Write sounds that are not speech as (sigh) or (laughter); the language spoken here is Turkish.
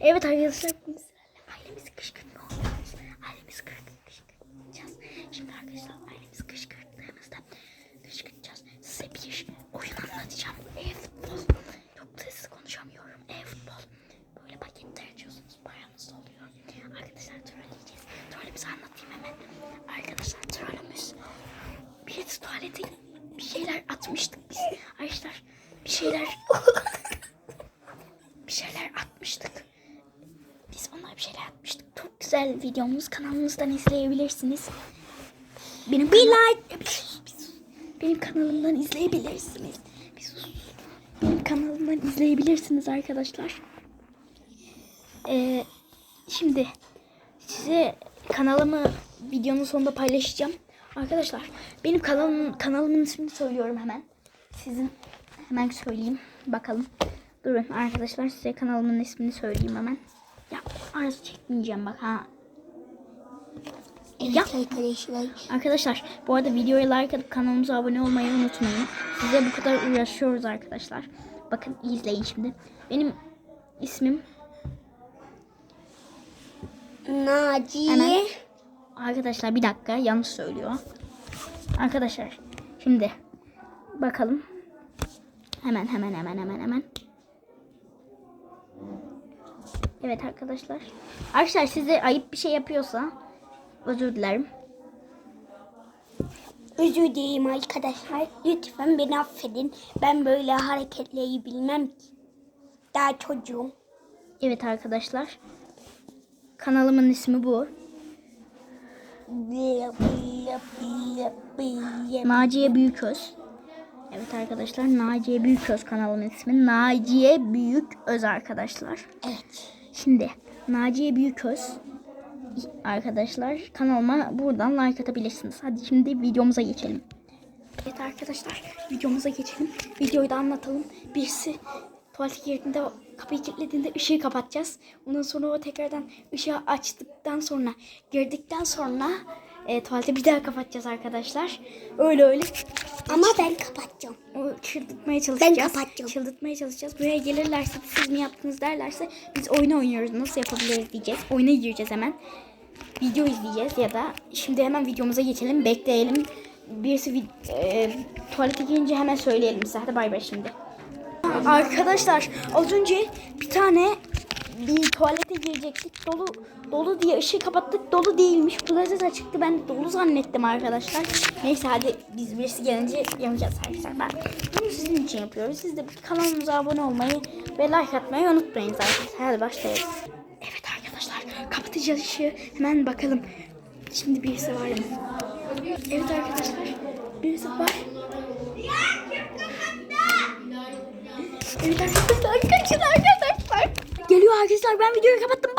Evet arkadaşlar biz ailemizi kışkırtma. Ailemizi kışkırt- kışkırtacağız. Şimdi arkadaşlar ailemizi kışkırttığımızda kışkırtacağız. Size bir oyun anlatacağım. E-futbol. Çok sessiz konuşamıyorum. E-futbol. Böyle paketler açıyorsunuz. Paranız oluyor. Arkadaşlar trolleyeceğiz. Trollümüzü anlatayım hemen. Arkadaşlar trollümüz bir tuvalete bir şeyler atmıştık biz. Arkadaşlar bir şeyler (laughs) bir şeyler atmıştık. Biz onlara bir şeyler atmıştık. Çok güzel videomuz kanalımızdan izleyebilirsiniz. Benim bir like. Benim kanalımdan izleyebilirsiniz. Benim kanalımdan izleyebilirsiniz arkadaşlar. Ee, şimdi size kanalımı videonun sonunda paylaşacağım. Arkadaşlar benim kanalım, kanalımın ismini söylüyorum hemen. Sizin hemen söyleyeyim. Bakalım. Durun arkadaşlar size kanalımın ismini söyleyeyim hemen. Arası çekmeyeceğim bak ha. Evet Ya. arkadaşlar. Arkadaşlar bu arada videoya like atıp kanalımıza abone olmayı unutmayın. Size bu kadar uğraşıyoruz arkadaşlar. Bakın izleyin şimdi. Benim ismim Naciye. Hemen. Arkadaşlar bir dakika yanlış söylüyor. Arkadaşlar şimdi bakalım. Hemen hemen hemen hemen hemen. Evet arkadaşlar. Arkadaşlar size ayıp bir şey yapıyorsa özür dilerim. Özür dilerim arkadaşlar. Lütfen beni affedin. Ben böyle hareketleri bilmem ki. Daha çocuğum. Evet arkadaşlar. Kanalımın ismi bu. Naciye Büyüköz. Evet arkadaşlar Naciye Büyüköz kanalımın ismi. Naciye Büyüköz arkadaşlar. Evet. Şimdi Naciye Büyüköz arkadaşlar kanalıma buradan like atabilirsiniz. Hadi şimdi videomuza geçelim. Evet arkadaşlar videomuza geçelim. Videoyu da anlatalım. Birisi tuvalete girdiğinde kapıyı kilitlediğinde ışığı kapatacağız. Ondan sonra o tekrardan ışığı açtıktan sonra girdikten sonra e, tuvalete bir daha kapatacağız arkadaşlar. Öyle öyle Ama ben kapatacağım. o çıldırtmaya çalışacağız. kapatacağım. Çıldırtmaya çalışacağız. Buraya gelirlerse siz mi yaptınız derlerse biz oyunu oynuyoruz. Nasıl yapabiliriz diyeceğiz. Oyuna gireceğiz hemen. Video izleyeceğiz ya da şimdi hemen videomuza geçelim. Bekleyelim. Birisi e, tuvalete girince hemen söyleyelim size. Hadi bay bay şimdi. Arkadaşlar az önce bir tane bir tuvalete girecektik. Dolu dolu diye ışığı kapattık. Dolu değilmiş. Klozet açıktı. Ben de dolu zannettim arkadaşlar. Neyse hadi biz birisi gelince yanacağız arkadaşlar. Ben bunu sizin için yapıyoruz. Siz de kanalımıza abone olmayı ve like atmayı unutmayın arkadaşlar. Hadi başlayalım. Evet arkadaşlar kapatacağız ışığı. Hemen bakalım. Şimdi birisi var mı? Evet arkadaşlar. Birisi var. Evet arkadaşlar kaçın arkadaşlar. Arkadaşlar ben videoyu kapattım.